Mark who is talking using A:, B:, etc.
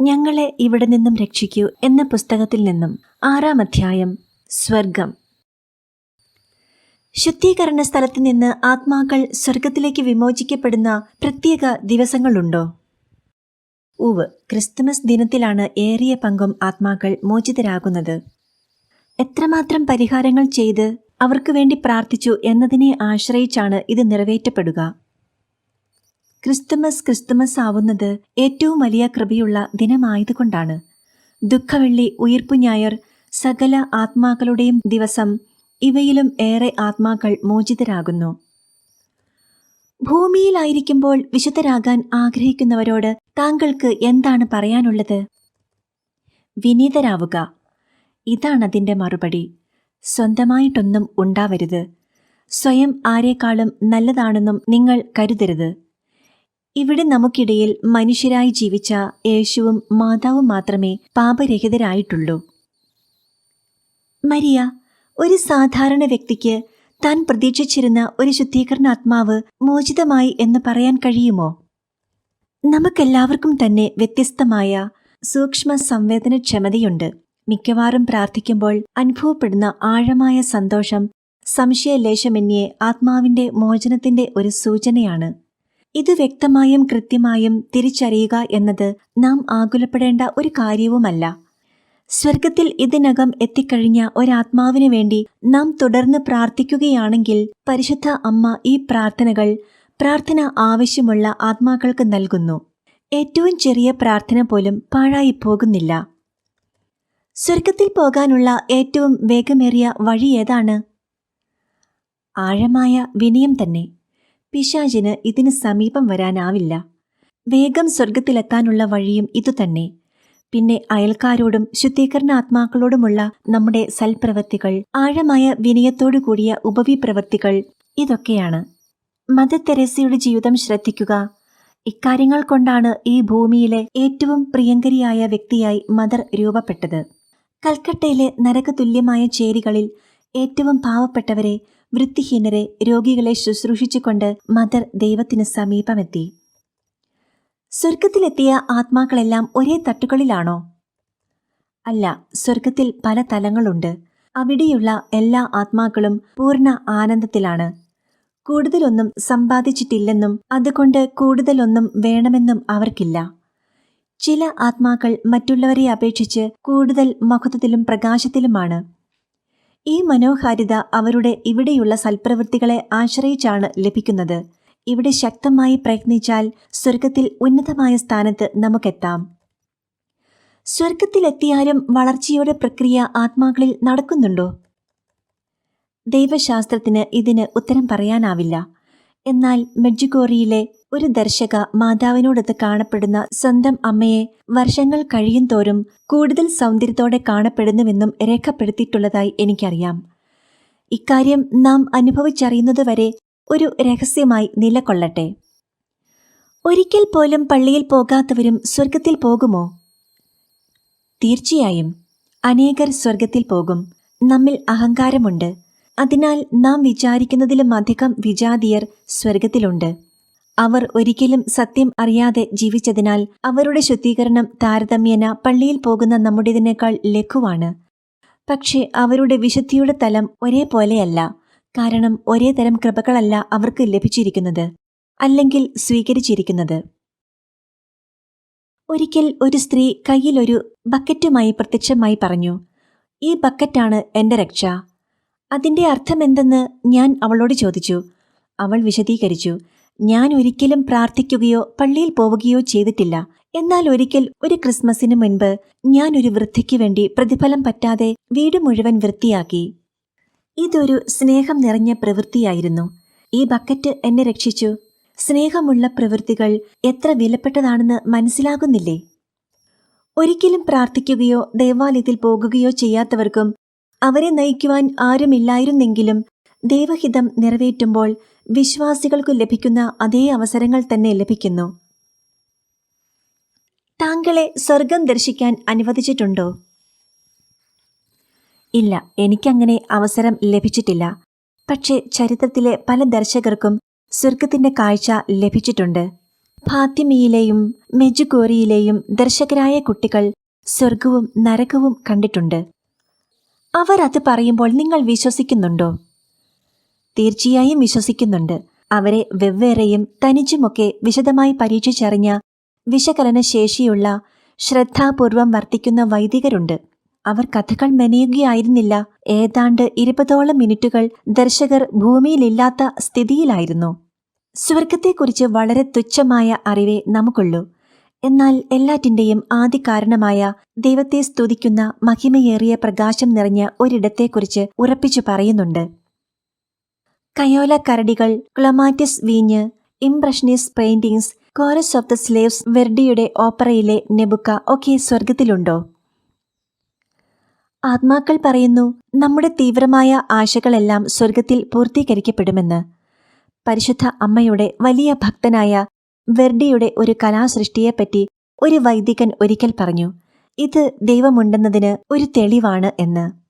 A: ഞങ്ങളെ ഇവിടെ നിന്നും രക്ഷിക്കൂ എന്ന പുസ്തകത്തിൽ നിന്നും ആറാം അധ്യായം സ്വർഗം. ശുദ്ധീകരണ സ്ഥലത്ത് നിന്ന് ആത്മാക്കൾ സ്വർഗത്തിലേക്ക് വിമോചിക്കപ്പെടുന്ന പ്രത്യേക ദിവസങ്ങളുണ്ടോ? ഉവ് ക്രിസ്തുമസ് ദിനത്തിലാണ് ഏറിയ പങ്കും ആത്മാക്കൾ മോചിതരാകുന്നത്. എത്രമാത്രം പരിഹാരങ്ങൾ ചെയ്ത് അവർക്ക് വേണ്ടി പ്രാർത്ഥിച്ചു എന്നതിനെ ആശ്രയിച്ചാണ് ഇത് നിറവേറ്റപ്പെടുക. ക്രിസ്തുമസ് ക്രിസ്തുമസ് ആവുന്നത് ഏറ്റവും വലിയ കൃപയുള്ള ദിനമായതുകൊണ്ടാണ്. ദുഃഖവെള്ളി ഉയർപ്പു ഞായർ സകല ആത്മാക്കളുടെയും ദിവസം ഇവയിലും ഏറെ ആത്മാക്കൾ മോചിതരാകുന്നു. ഭൂമിയിലായിരിക്കുമ്പോൾ വിശുദ്ധരാകാൻ ആഗ്രഹിക്കുന്നവരോട് താങ്കൾക്ക് എന്താണ് പറയാനുള്ളത്? വിനീതരാവുക. ഇതാണതിന്റെ മറുപടി. സ്വന്തമായിട്ടൊന്നും ഉണ്ടാവരുത്. സ്വയം ആരെക്കാളും നല്ലതാണെന്നും നിങ്ങൾ കരുതരുത്. ഇവിടെ നമുക്കിടയിൽ മനുഷ്യരായി ജീവിച്ച യേശുവും മാതാവും മാത്രമേ പാപരഹിതരായിട്ടുള്ളൂ. മരിയ ഒരു സാധാരണ വ്യക്തിക്ക് താൻ പ്രതീക്ഷിച്ചിരുന്ന ഒരു ശുദ്ധീകരണാത്മാവ് മോചിതമായി എന്ന് പറയാൻ കഴിയുമോ? നമുക്കെല്ലാവർക്കും തന്നെ വ്യത്യസ്തമായ സൂക്ഷ്മ സംവേദനക്ഷമതയുണ്ട്. മിക്കവാറും പ്രാർത്ഥിക്കുമ്പോൾ അനുഭവപ്പെടുന്ന ആഴമായ സന്തോഷം സംശയലേശമന്യേ ആത്മാവിന്റെ മോചനത്തിന്റെ ഒരു സൂചനയാണ്. ഇത് വ്യക്തമായും കൃത്യമായും തിരിച്ചറിയുക എന്നത് നാം ആകുലപ്പെടേണ്ട ഒരു കാര്യവുമല്ല. സ്വർഗത്തിൽ ഇതിനകം എത്തിക്കഴിഞ്ഞ ഒരാത്മാവിനു വേണ്ടി നാം തുടർന്ന് പ്രാർത്ഥിക്കുകയാണെങ്കിൽ പരിശുദ്ധ അമ്മ ഈ പ്രാർത്ഥനകൾ പ്രാർത്ഥന ആവശ്യമുള്ള ആത്മാക്കൾക്ക് നൽകുന്നു. ഏറ്റവും ചെറിയ പ്രാർത്ഥന പോലും പാഴായിപ്പോകുന്നില്ല സ്വർഗത്തിൽ പോകാനുള്ള ഏറ്റവും വേഗമേറിയ വഴി ഏതാണ്? ആഴമായ വിനയം തന്നെ. പിശാചിന് ഇതിന് സമീപം വരാനാവില്ല. വേഗം സ്വർഗത്തിലെത്താനുള്ള വഴിയും ഇതുതന്നെ. പിന്നെ അയൽക്കാരോടും ശുദ്ധീകരണ ആത്മാക്കളോടുമുള്ള നമ്മുടെ സൽപ്രവൃത്തികൾ ആഴമായ വിനയത്തോടു കൂടിയ ഉപവിപ്രവൃത്തികൾ ഇതൊക്കെയാണ്. മദർ തെരേസയുടെ ജീവിതം ശ്രദ്ധിക്കുക. ഇക്കാര്യങ്ങൾ കൊണ്ടാണ് ഈ ഭൂമിയിലെ ഏറ്റവും പ്രിയങ്കരിയായ വ്യക്തിയായി മദർ രൂപപ്പെട്ടത്. കൽക്കട്ടയിലെ നരകതുല്യമായ ചേരികളിൽ ഏറ്റവും പാവപ്പെട്ടവരെ വൃത്തിഹീനരെ രോഗികളെ ശുശ്രൂഷിച്ചുകൊണ്ട് മദർ ദൈവത്തിന് സമീപമെത്തി. സ്വർഗത്തിലെത്തിയ ആത്മാക്കളെല്ലാം ഒരേ തട്ടുകളിലാണോ? അല്ല സ്വർഗത്തിൽ പല തലങ്ങളുണ്ട്. അവിടെയുള്ള എല്ലാ ആത്മാക്കളും പൂർണ ആനന്ദത്തിലാണ്. കൂടുതലൊന്നും സമ്പാദിച്ചിട്ടില്ലെന്നും അതുകൊണ്ട് കൂടുതലൊന്നും വേണമെന്നും അവർക്കില്ല. ചില ആത്മാക്കൾ മറ്റുള്ളവരെ അപേക്ഷിച്ച് കൂടുതൽ മഹത്വത്തിലും പ്രകാശത്തിലുമാണ്. ഈ മനോഹാരിത അവരുടെ ഇവിടെയുള്ള സൽപ്രവൃത്തികളെ ആശ്രയിച്ചാണ് ലഭിക്കുന്നത്. ഇവിടെ ശക്തമായി പ്രയത്നിച്ചാൽ സ്വർഗത്തിൽ ഉന്നതമായ സ്ഥാനത്ത് നമുക്കെത്താം. സ്വർഗത്തിലെത്തിയാലും വളർച്ചയുടെ പ്രക്രിയ ആത്മാക്കളിൽ നടക്കുന്നുണ്ടോ? ദൈവശാസ്ത്രത്തിന് ഇതിന് ഉത്തരം പറയാനാവില്ല. എന്നാൽ മെഡ്ജുഗോറിയിലെ ഒരു ദർശക മാതാവിനോടൊത്ത് കാണപ്പെടുന്ന സ്വന്തം അമ്മയെ വർഷങ്ങൾ കഴിയും തോറും കൂടുതൽ സൗന്ദര്യത്തോടെ കാണപ്പെടുന്നുവെന്നും രേഖപ്പെടുത്തിയിട്ടുള്ളതായി എനിക്കറിയാം. ഇക്കാര്യം നാം അനുഭവിച്ചറിയുന്നതുവരെ ഒരു രഹസ്യമായി നിലകൊള്ളട്ടെ. ഒരിക്കൽ പോലും പള്ളിയിൽ പോകാത്തവരും സ്വർഗത്തിൽ പോകുമോ? തീർച്ചയായും. അനേകർ സ്വർഗത്തിൽ പോകും. നമ്മിൽ അഹങ്കാരമുണ്ട്. അതിനാൽ നാം വിചാരിക്കുന്നതിലും അധികം വിജാതിയർ സ്വർഗത്തിലുണ്ട് അവർ ഒരിക്കലും സത്യം അറിയാതെ ജീവിച്ചതിനാൽ അവരുടെ ശുദ്ധീകരണം താരതമ്യേന പള്ളിയിൽ പോകുന്ന നമ്മുടേതിനേക്കാൾ ലഘുവാണ്. പക്ഷേ അവരുടെ വിശുദ്ധിയുടെ തലം ഒരേപോലെയല്ല കാരണം ഒരേ തരം കൃപകളല്ല അവർക്ക് ലഭിച്ചിരിക്കുന്നത് അല്ലെങ്കിൽ സ്വീകരിച്ചിരിക്കുന്നത്. ഒരിക്കൽ ഒരു സ്ത്രീ കയ്യിലൊരു ബക്കറ്റുമായി പ്രത്യക്ഷമായി പറഞ്ഞു ഈ ബക്കറ്റാണ് എന്റെ രക്ഷ. അതിന്റെ അർത്ഥമെന്തെന്ന് ഞാൻ അവളോട് ചോദിച്ചു. അവൾ വിശദീകരിച്ചു. ഞാൻ ഒരിക്കലും പ്രാർത്ഥിക്കുകയോ പള്ളിയിൽ പോവുകയോ ചെയ്തിട്ടില്ല. എന്നാൽ ഒരിക്കൽ ഒരു ക്രിസ്മസിന് മുൻപ് ഞാൻ ഒരു വൃദ്ധയ്ക്ക് വേണ്ടി പ്രതിഫലം പറ്റാതെ വീട് മുഴുവൻ വൃത്തിയാക്കി. ഇതൊരു സ്നേഹം നിറഞ്ഞ പ്രവൃത്തിയായിരുന്നു. ഈ ബക്കറ്റ് എന്നെ രക്ഷിച്ചു. സ്നേഹമുള്ള പ്രവൃത്തികൾ എത്ര വിലപ്പെട്ടതാണെന്ന് മനസ്സിലാകുന്നില്ലേ? ഒരിക്കലും പ്രാർത്ഥിക്കുകയോ ദേവാലയത്തിൽ പോകുകയോ ചെയ്യാത്തവർക്കും അവരെ നയിക്കുവാൻ ആരുമില്ലായിരുന്നെങ്കിലും ദൈവഹിതം നിറവേറ്റുമ്പോൾ വിശ്വാസികൾക്കു ലഭിക്കുന്ന അതേ അവസരങ്ങൾ തന്നെ ലഭിക്കുന്നു. താങ്കളെ സ്വർഗം ദർശിക്കാൻ അനുവദിച്ചിട്ടുണ്ടോ? ഇല്ല എനിക്കങ്ങനെ അവസരം ലഭിച്ചിട്ടില്ല. പക്ഷേ ചരിത്രത്തിലെ പല ദർശകർക്കും സ്വർഗത്തിന്റെ കാഴ്ച ലഭിച്ചിട്ടുണ്ട്. ഫാത്തിമയിലെയും മെജുഗോറിയിലെയും ദർശകരായ കുട്ടികൾ സ്വർഗവും നരകവും കണ്ടിട്ടുണ്ട്. അവർ അത് പറയുമ്പോൾ നിങ്ങൾ വിശ്വസിക്കുന്നുണ്ടോ? തീർച്ചയായും വിശ്വസിക്കുന്നുണ്ട്. അവരെ വെവ്വേറെയും തനിച്ചുമൊക്കെ വിശദമായി പരീക്ഷിച്ചറിഞ്ഞ വിശകലന ശേഷിയുള്ള ശ്രദ്ധാപൂർവം വർത്തിക്കുന്ന വൈദികരുണ്ട്. അവർ കഥകൾ മെനയുകയായിരുന്നില്ല. ഏതാണ്ട് ഇരുപതോളം മിനിറ്റുകൾ ദർശകർ ഭൂമിയിലില്ലാത്ത സ്ഥിതിയിലായിരുന്നു. സ്വർഗത്തെക്കുറിച്ച് വളരെ തുച്ഛമായ അറിവേ നമുക്കുള്ളൂ. എന്നാൽ എല്ലാറ്റിന്റെയും ആദ്യ കാരണമായ ദൈവത്തെ സ്തുതിക്കുന്ന മഹിമയേറിയ പ്രകാശം നിറഞ്ഞ ഒരിടത്തെക്കുറിച്ച് ഉറപ്പിച്ചു പറയുന്നുണ്ട്. കയോല കരടികൾ ക്ലമാറ്റിസ് വീഞ്ഞ് impressionist paintings chorus of the slaves വെർഡിയുടെ ഓപ്പറയിലെ നെബുക്ക ഒക്കെ സ്വർഗത്തിലുണ്ടോ ആത്മാക്കൾ പറയുന്നു നമ്മുടെ തീവ്രമായ ആശകളെല്ലാം സ്വർഗത്തിൽ പൂർത്തീകരിക്കപ്പെടുമെന്ന്. പരിശുദ്ധ അമ്മയുടെ വലിയ ഭക്തനായ വെർഡിയുടെ ഒരു കലാസൃഷ്ടിയെപ്പറ്റി ഒരു വൈദികൻ ഒരിക്കൽ പറഞ്ഞു ഇത് ദൈവമുണ്ടെന്നതിന് ഒരു തെളിവാണ് എന്ന്.